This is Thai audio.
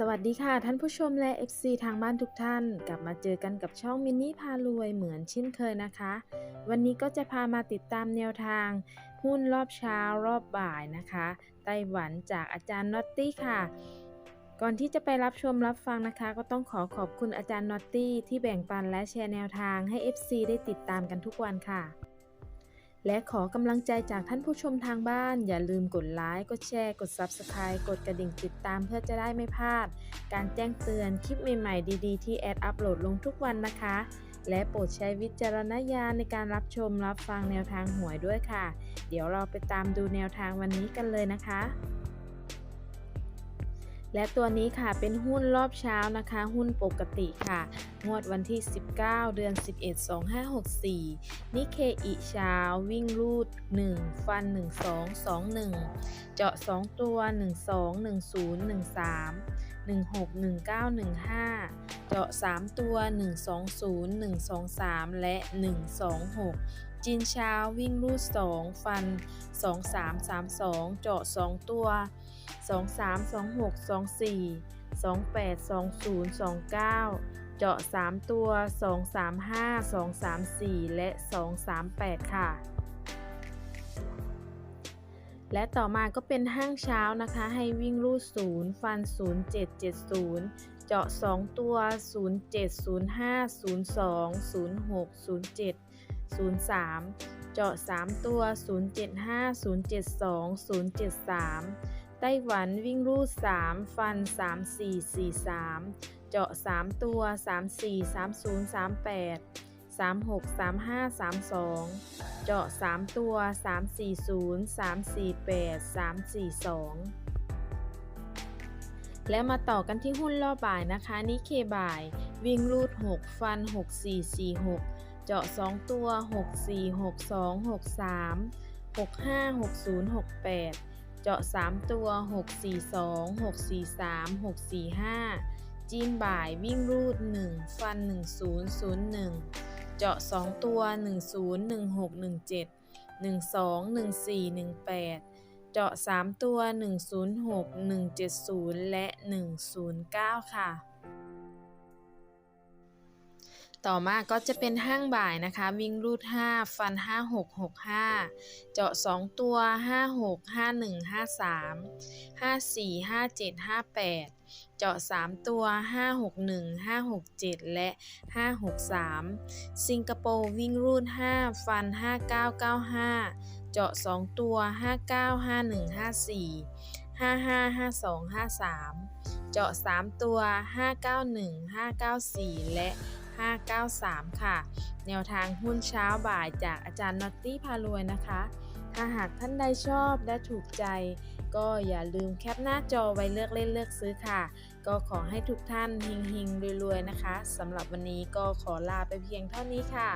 สวัสดีค่ะท่านผู้ชมและ FC ทางบ้านทุกท่าน กลับมาเจอกันกับช่องมินนี่พารวยเหมือนเช่นเคยนะคะ วันนี้ก็จะพามาติดตามแนวทาง หุ้นรอบเช้ารอบบ่ายนะคะไต้หวันจากอาจารย์น็อตตี้ค่ะ ก่อนที่จะไปรับชมรับฟังนะคะ ก็ต้องขอขอบคุณอาจารย์น็อตตี้ที่แบ่งปันและแชร์แนวทางให้ FC ได้ติดตามกันทุกวันค่ะ และขอกำลังใจจากท่านผู้ชมทางบ้าน อย่าลืมกดไลค์ กดแชร์ กด Subscribe กดกระดิ่งติดตามเพื่อจะได้ไม่พลาด การแจ้งเตือนคลิปใหม่ ๆ ดีๆ ที่แอดอัปโหลดลงทุกวันนะคะ และโปรดใช้วิจารณญาณในการรับชมรับฟังแนวทางหวยด้วยค่ะ เดี๋ยวเราไปตามดูแนวทางวันนี้กันเลยนะคะ และตัวนี้ค่ะเป็นหุ้นรอบเช้านะคะ หุ้นปกติค่ะ งวดวันที่ 19 เดือน 11 2564 นิเคอิเช้าวิ่งรูด 1 ฟัน 12 21 เจาะ 2 ตัว 12 10 13 16 19 15 เจาะ 3 ตัว 120 123 และ 126 จินเช้าวิ่งรูด 2 ฟัน 23 32 เจาะ 2 ตัว 23 26 24 28 20 29 เจาะ 3 ตัว 235 234 และ 238 ค่ะ และต่อมาก็เป็นห้างเช้านะคะ ให้วิ่งรูด 0 ฟัน 0770เจาะ 2 ตัว 0705 02 06 07 03 เจาะ 3 ตัว 075 072 073 ไต้หวันวิ่งรูด 3 ฟัน 3443 เจาะ 3 ตัว 34 30 38 36 35 32 เจาะ 3 ตัว 340 348 342และมาต่อกันที่หุ้นรอบบ่ายนะคะนิเคบ่าย วิ่งรูด 6 ฟัน 6446 เจาะ 2 ตัว 6462 63 65 60 68 เจาะ 3 ตัว 642 643 645 จีนบ่ายวิ่งรูด 1 ฟัน 1001 เจาะ 2 ตัว 101617 12 14 18 เจาะ 3 ตัว 106 170 และ 109 ค่ะ ต่อมาก็จะเป็นห้างบ่ายนะคะ วิ่งรูด 5 ฟัน 5665 เจาะ 2 ตัว 56 51 53 54 57 58 เจาะ 3 ตัว 561 567 และ 563 สิงคโปร์วิ่งรูด 5 ฟัน 5995 เจาะ 2 ตัว 59 51 54 55 52 53 เจาะ 3 ตัว 591 594 และ 593 ค่ะ แนวทางหุ้นเช้าบ่ายจากอาจารย์นอตตี้พารวยนะคะ ถ้าหากท่านใดชอบและถูกใจ ก็อย่าลืมแคปหน้าจอไว้เลือกเล่นเลือกซื้อค่ะ ก็ขอให้ทุกท่านเฮงๆรวยๆนะคะสำหรับวันนี้ก็ขอลาไปเพียงเท่านี้ค่ะ